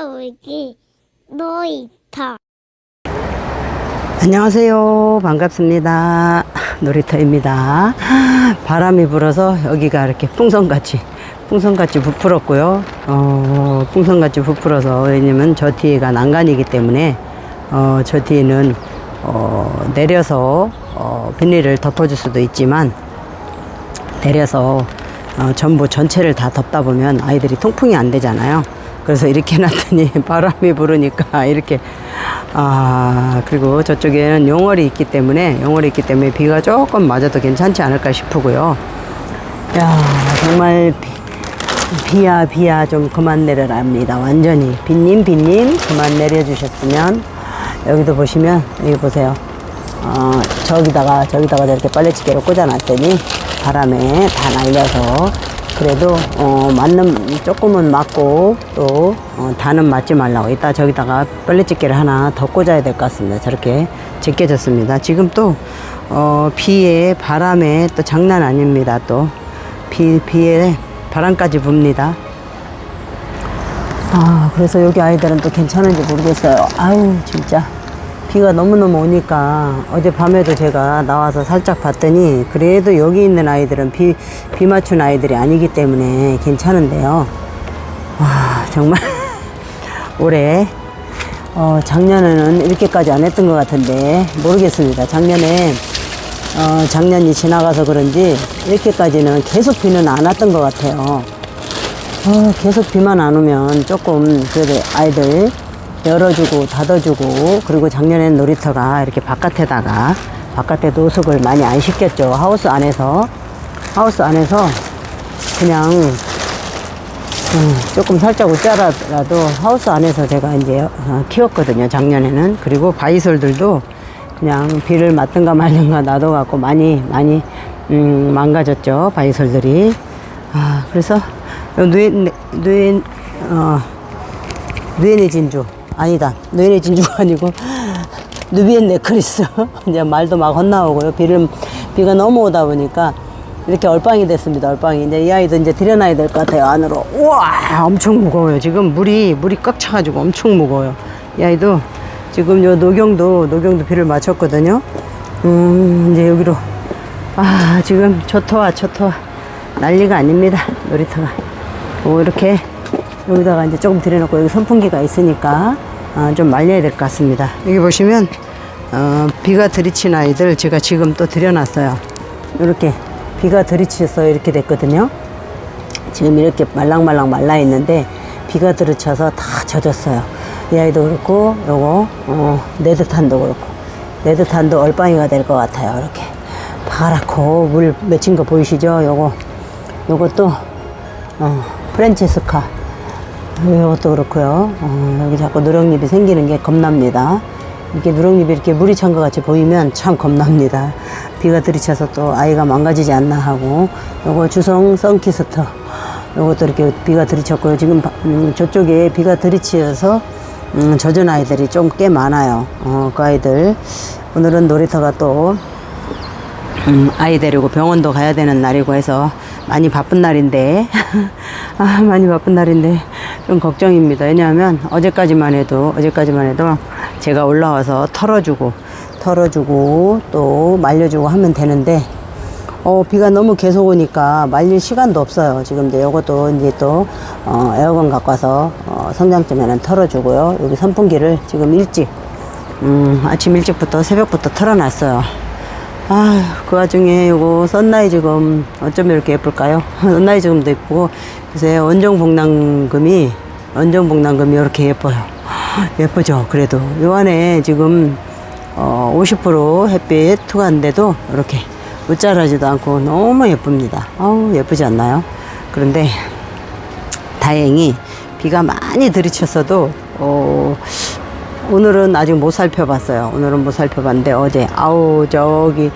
싸우기 놀이터 안녕하세요. 반갑습니다. 놀이터입니다. 바람이 불어서 여기가 이렇게 풍선같이, 풍선같이 부풀었고요. 어, 풍선같이 부풀어서, 왜냐면 저 뒤에가 난간이기 때문에, 어, 저 뒤에는, 어, 내려서, 어, 비닐을 덮어줄 수도 있지만, 내려서, 어, 전부 전체를 다 덮다 보면 아이들이 통풍이 안 되잖아요. 그래서 이렇게 놨더니 바람이 부르니까 이렇게 아 그리고 저쪽에는 용월이 있기 때문에 용월이 있기 때문에 비가 조금 맞아도 괜찮지 않을까 싶고요. 야 정말 비, 비야 비야 좀 그만 내려랍니다. 완전히 비님 비님 그만 내려주셨으면 여기도 보시면 여기 보세요. 어, 저기다가 저기다가 저렇게 빨래집게로 꽂아놨더니 바람에 다 날려서 그래도 어, 맞는 조금은 맞고 또 어, 다는 맞지 말라고 이따 저기다가 빨래집게를 하나 더 꽂아야 될 것 같습니다. 저렇게 제껴졌습니다. 지금 또 어, 비에 바람에 또 장난 아닙니다. 또 비, 비에 바람까지 붑니다. 아, 그래서 여기 아이들은 또 괜찮은지 모르겠어요. 아유, 진짜. 비가 너무너무 오니까 어젯밤에도 제가 나와서 살짝 봤더니 그래도 여기 있는 아이들은 비, 비 맞춘 아이들이 아니기 때문에 괜찮은데요. 와, 정말 올해 어, 작년에는 이렇게까지 안 했던 것 같은데 모르겠습니다. 작년에 어, 작년이 지나가서 그런지 이렇게까지는 계속 비는 안 왔던 것 같아요. 어, 계속 비만 안 오면 조금 그래도 아이들 열어주고 닫아주고 그리고 작년엔 놀이터가 이렇게 바깥에다가 바깥에 노숙을 많이 안 시켰죠. 하우스 안에서. 하우스 안에서 그냥 음, 조금 살짝 웃자라도 하우스 안에서 제가 이제 어, 키웠거든요 작년에는. 그리고 바이솔들도 그냥 비를 맞든가 말든가 놔둬갖고 많이 많이 음, 망가졌죠 바이솔들이. 아 그래서 누엔 누엔 어 누엔의 진주 아니다. 누엔의 진주가 아니고 누비엔 네크리스 이제 말도 막 헛나오고요. 비를 비가 너무 오다 보니까 이렇게 얼빵이 됐습니다 얼빵이. 이제 이 아이도 이제 들여놔야 될 것 같아요 안으로. 우와 엄청 무거워요. 지금 물이 물이 꽉 차가지고 엄청 무거워요. 이 아이도 지금 요 녹용도 녹용도 비를 맞췄거든요. 음 이제 여기로. 아 지금 초토화 초토화 난리가 아닙니다 놀이터가. 뭐 이렇게 여기다가 이제 조금 들여놓고 여기 선풍기가 있으니까 어, 좀 말려야 될 것 같습니다. 여기 보시면 어, 비가 들이친 아이들 제가 지금 또 들여놨어요. 이렇게 비가 들이쳐서 이렇게 됐거든요. 지금 이렇게 말랑말랑 말라 있는데 비가 들이쳐서 다 젖었어요. 이 아이도 그렇고 요거 어, 네드탄도 그렇고 네드탄도 얼빵이가 될 것 같아요. 이렇게 파랗고 물 맺힌 거 보이시죠? 요거 요것도 어, 프렌치스카 이것도 그렇고요. 어, 여기 자꾸 누렁잎이 생기는 게 겁납니다. 이렇게 누렁잎이 이렇게 물이 찬 것 같이 보이면 참 겁납니다. 비가 들이쳐서 또 아이가 망가지지 않나 하고 요거 주성 선키스터 요것도 이렇게 비가 들이쳤고요. 지금 바- 음, 저쪽에 비가 들이치어서 음, 젖은 아이들이 좀 꽤 많아요. 어, 그 아이들 오늘은 놀이터가 또 음, 아이 데리고 병원도 가야 되는 날이고 해서 많이 바쁜 날인데 아 많이 바쁜 날인데 좀 걱정입니다. 왜냐하면 어제까지만 해도 어제까지만 해도 제가 올라와서 털어주고 털어주고 또 말려주고 하면 되는데 어 비가 너무 계속 오니까 말릴 시간도 없어요. 지금 이제 요것도 이제 또 어, 에어컨 갖고 와서 어, 성장점에는 털어주고요. 여기 선풍기를 지금 일찍 음, 아침 일찍부터 새벽부터 털어놨어요 아, 그 와중에 요거 썬라이즈금 어쩌면 이렇게 예쁠까요? 썬라이즈금도 예쁘고 요새 원정복랑금이 원정복랑금이 이렇게 예뻐요. 예쁘죠? 그래도 요 안에 지금 어, 50% 햇빛 투과인데도 이렇게 웃자라지도 않고 너무 예쁩니다. 아우 예쁘지 않나요? 그런데 다행히 비가 많이 들이쳤어도 어, 오늘은 아직 못 살펴봤어요. 오늘은 못 살펴봤는데 어제 아우 저기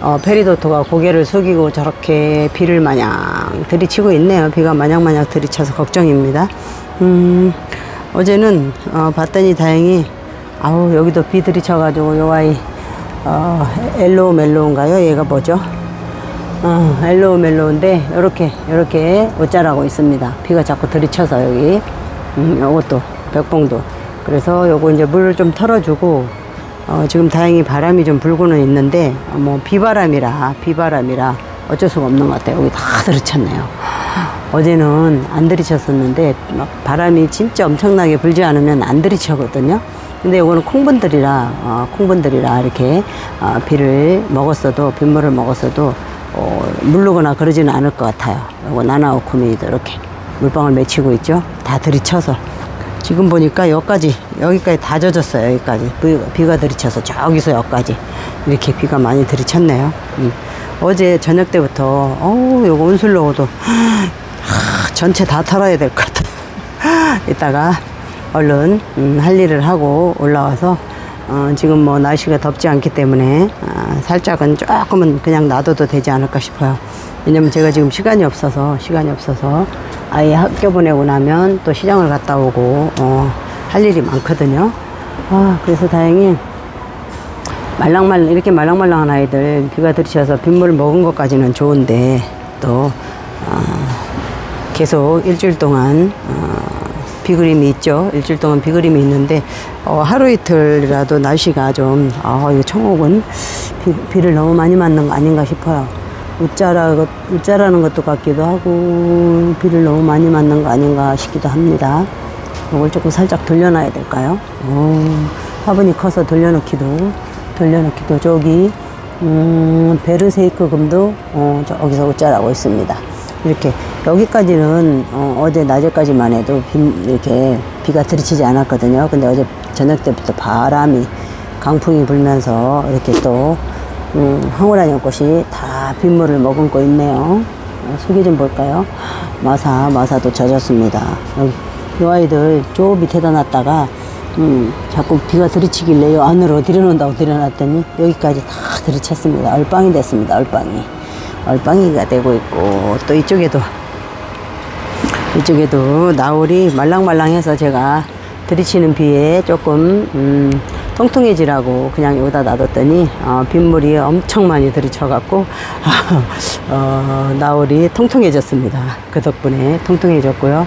어, 페리도토가 고개를 숙이고 저렇게 비를 마냥 들이치고 있네요. 비가 마냥 마냥 들이쳐서 걱정입니다. 음, 어제는 어, 봤더니 다행히 아우 여기도 비 들이쳐가지고 요 아이 어, 엘로우 멜로우인가요? 얘가 뭐죠? 어, 엘로우 멜로우인데 요렇게 요렇게 옷자라고 있습니다. 비가 자꾸 들이쳐서 여기 음, 요것도 벽봉도. 그래서 요거 이제 물을 좀 털어주고, 어, 지금 다행히 바람이 좀 불고는 있는데, 어, 뭐, 비바람이라, 비바람이라 어쩔 수가 없는 것 같아요. 여기 다 들이쳤네요. 어제는 안 들이쳤었는데, 막 바람이 진짜 엄청나게 불지 않으면 안 들이쳐거든요. 근데 요거는 콩분들이라, 어, 콩분들이라 이렇게, 어, 비를 먹었어도, 빗물을 먹었어도, 어, 물르거나 그러지는 않을 것 같아요. 요거 나나오쿠미도 이렇게 물방울 맺히고 있죠. 다 들이쳐서. 지금 보니까 여기까지, 여기까지 다 젖었어요. 여기까지. 비, 비가 들이쳐서 저기서 여기까지. 이렇게 비가 많이 들이쳤네요. 음. 어제 저녁 때부터, 어우, 요거 온슬로우도, 하, 전체 다 털어야 될 것 같아. 이따가 얼른 음, 할 일을 하고 올라와서 어, 지금 뭐 날씨가 덥지 않기 때문에 아, 살짝은 조금은 그냥 놔둬도 되지 않을까 싶어요. 왜냐면 제가 지금 시간이 없어서 시간이 없어서 아이 학교 보내고 나면 또 시장을 갔다 오고 어, 할 일이 많거든요. 아 그래서 다행히 말랑말랑 이렇게 말랑말랑한 아이들 비가 들이쳐서 빗물 먹은 것까지는 좋은데 또 어, 계속 일주일 동안 어, 비그림이 있죠. 일주일 동안 비그림이 있는데 어, 하루 이틀이라도 날씨가 좀 아, 이거 청옥은 비, 비를 너무 많이 맞는 거 아닌가 싶어요. 웃자라 것- 웃자라는 것도 같기도 하고 비를 너무 많이 맞는 거 아닌가 싶기도 합니다. 이걸 조금 살짝 돌려놔야 될까요? 오, 화분이 커서 돌려놓기도 돌려놓기도 저기 음, 베르세이크 금도 어, 저기서 웃자라고 있습니다. 이렇게 여기까지는 어, 제 낮에까지만 해도 비, 이렇게 비가 들이치지 않았거든요. 근데 어제 저녁 때부터 바람이 강풍이 불면서 이렇게 또 음, 황홀한 연꽃이 다 빗물을 머금고 있네요. 어, 속이 좀 볼까요? 마사, 마사도 젖었습니다. 이 아이들 저 밑에다 놨다가, 음, 자꾸 비가 들이치길래 요 안으로 들여놓는다고 들여놨더니 여기까지 다 들이쳤습니다. 얼빵이 됐습니다. 얼빵이. 얼빵이가 되고 있고, 또 이쪽에도, 이쪽에도 나올이 말랑말랑해서 제가 들이치는 비에 조금 음, 통통해지라고 그냥 여기다 놔뒀더니 어, 빗물이 엄청 많이 들이쳐갖고 어, 나올이 통통해졌습니다. 그 덕분에 통통해졌고요.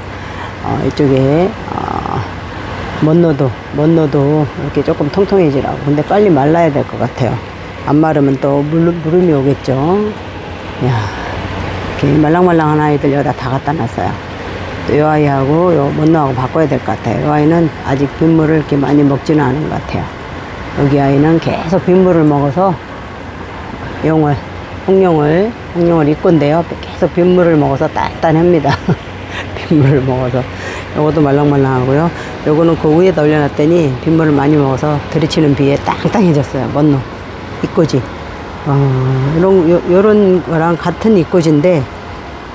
어, 이쪽에 어, 먼노도 먼노도 이렇게 조금 통통해지라고. 근데 빨리 말라야 될 것 같아요. 안 마르면 또 물, 물음이 오겠죠. 야, 이렇게 말랑말랑한 아이들 여기다 다 갖다 놨어요. 또이 아이하고 요 먼노하고 바꿔야 될 것 같아요. 이 아이는 아직 빗물을 이렇게 많이 먹지는 않은 것 같아요. 여기 아이는 계속 빗물을 먹어서 용을, 홍룡을, 홍룡을 입건데요. 계속 빗물을 먹어서 단단합니다. 빗물을 먹어서. 요것도 말랑말랑하고요. 요거는 그 위에다 올려놨더니 빗물을 많이 먹어서 들이치는 비에 땅땅해졌어요. 먼노. 입꼬지. 어, 요런, 요, 요런 거랑 같은 입꼬지인데,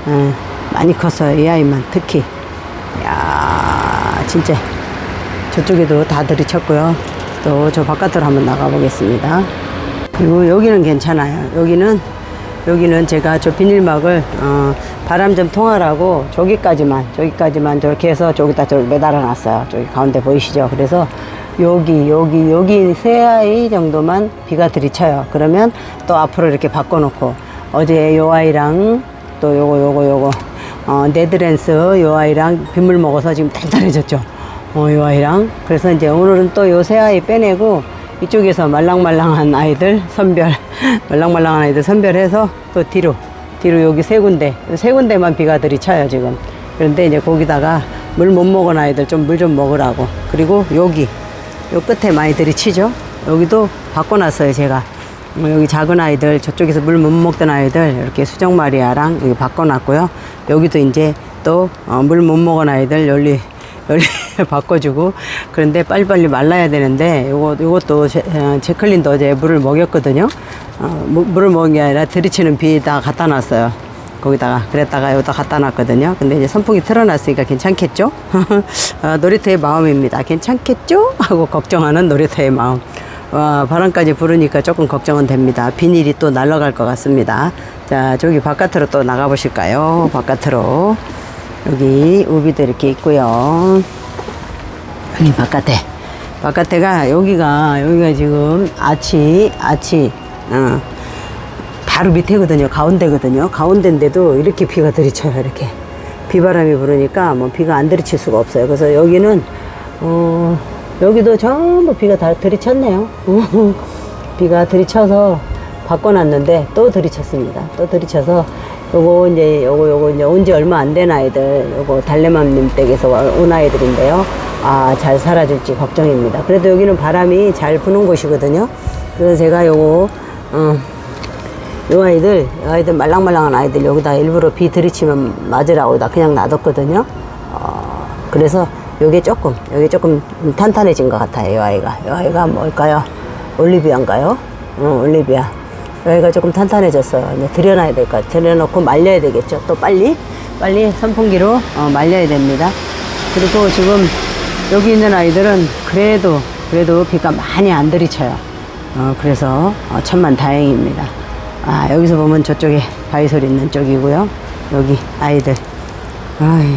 예, 많이 컸어요. 이 아이만 특히. 야 진짜. 저쪽에도 다 들이쳤고요. 또 저 바깥으로 한번 나가 보겠습니다. 그리고 여기는 괜찮아요. 여기는 여기는 제가 저 비닐막을 어, 바람 좀 통하라고 저기까지만 저기까지만 저렇게 해서 저기다 저 매달아 놨어요. 저기 가운데 보이시죠? 그래서 여기 여기 여기 세 아이 정도만 비가 들이쳐요. 그러면 또 앞으로 이렇게 바꿔놓고 어제 요 아이랑 또 요거 요거 요거 어, 네드랜스 요 아이랑 빗물 먹어서 지금 단단해졌죠. 어, 요 아이랑. 그래서 이제 오늘은 또요세 아이 빼내고 이쪽에서 말랑말랑한 아이들 선별, 말랑말랑한 아이들 선별해서 또 뒤로, 뒤로 여기 세 군데, 세 군데만 비가 들이쳐요, 지금. 그런데 이제 거기다가 물 못 먹은 아이들 좀물좀 먹으라고. 그리고 여기, 요 끝에 많이 들이 치죠? 여기도 바꿔놨어요, 제가. 뭐 여기 작은 아이들, 저쪽에서 물 못 먹던 아이들, 이렇게 수정마리아랑 여기 바꿔놨고요. 여기도 이제 또, 어, 물못 먹은 아이들, 열리 바꿔주고. 그런데 빨리빨리 말라야 되는데, 요거, 요것도 제, 어, 제클린도 어제 물을 먹였거든요. 어, 무- 물을 먹은 게 아니라 들이치는 비에다 갖다 놨어요. 거기다가 그랬다가 여기다 갖다 놨거든요. 근데 이제 선풍기 틀어놨으니까 괜찮겠죠? 어, 놀이터의 마음입니다. 괜찮겠죠? 하고 걱정하는 놀이터의 마음. 와, 바람까지 부르니까 조금 걱정은 됩니다. 비닐이 또 날아갈 것 같습니다. 자, 저기 바깥으로 또 나가 보실까요? 바깥으로. 여기 우비도 이렇게 있고요. 여기 바깥에. 바깥에가 여기가 여기가 지금 아치 아치 어, 바로 밑에거든요. 가운데거든요. 가운데인데도 이렇게 비가 들이쳐요. 이렇게 비바람이 부르니까 뭐 비가 안 들이칠 수가 없어요. 그래서 여기는 어, 여기도 전부 비가 다 들이쳤네요. 비가 들이쳐서 바꿔놨는데 또 들이쳤습니다. 또 들이쳐서 요거 이제 요거 요거 이제 온 지 얼마 안 된 아이들 요거 달래맘님 댁에서 와- 온 아이들인데요. 아잘 살아줄지 걱정입니다. 그래도 여기는 바람이 잘 부는 곳이거든요. 그래서 제가 요거 어, 요 아이들, 요 아이들 말랑말랑한 아이들 여기다 일부러 비 들이치면 맞으라고 나 그냥 놔뒀거든요. 어, 그래서 요게 조금, 요게 조금 탄탄해진 것 같아요. 요 아이가. 요 아이가 뭘까요? 올리비아인가요? 어, 올리비아. 요 아이가 조금 탄탄해졌어요. 이제 들여놔야 될 것 같아요. 들여놓고 말려야 되겠죠. 또 빨리, 빨리 선풍기로 어, 말려야 됩니다. 그리고 지금 여기 있는 아이들은 그래도, 그래도 비가 많이 안 들이쳐요. 어, 그래서 어, 천만 다행입니다. 아, 여기서 보면 저쪽에 바위솔 있는 쪽이고요. 여기 아이들. 아유,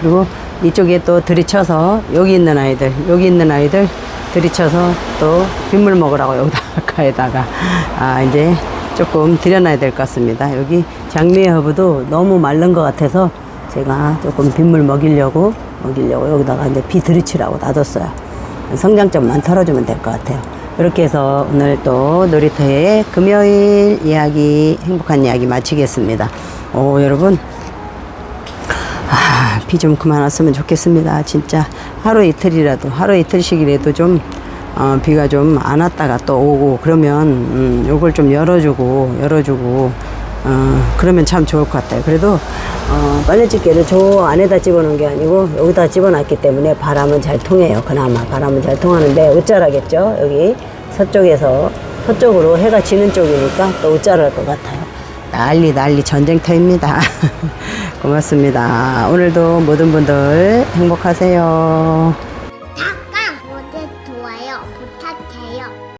그리고 이쪽에 또 들이쳐서 여기 있는 아이들, 여기 있는 아이들 들이쳐서 또 빗물 먹으라고 여기다가에다가 아, 이제 조금 들여놔야 될 것 같습니다. 여기 장미의 허브도 너무 마른 것 같아서 제가 조금 빗물 먹이려고 먹이려고 여기다가 이제 비 들이치라고 놔뒀어요. 성장점만 털어주면 될 것 같아요. 이렇게 해서 오늘 또 놀이터의 금요일 이야기, 행복한 이야기 마치겠습니다. 오, 여러분. 아, 비좀 그만 왔으면 좋겠습니다. 진짜 하루 이틀이라도, 하루 이틀씩이라도 좀, 어, 비가 좀 안 왔다가 또 오고, 그러면, 음, 요걸 좀 열어주고, 열어주고, 어, 그러면 참 좋을 것 같아요. 그래도, 어, 빨래집게를 저 안에다 집어넣은 게 아니고, 여기다 집어놨기 때문에 바람은 잘 통해요. 그나마 바람은 잘 통하는데, 어쩌라겠죠? 여기 서쪽에서, 서쪽으로 해가 지는 쪽이니까 또 어쩌랄 것 같아요. 난리 난리 전쟁터입니다. 고맙습니다. 오늘도 모든 분들 행복하세요.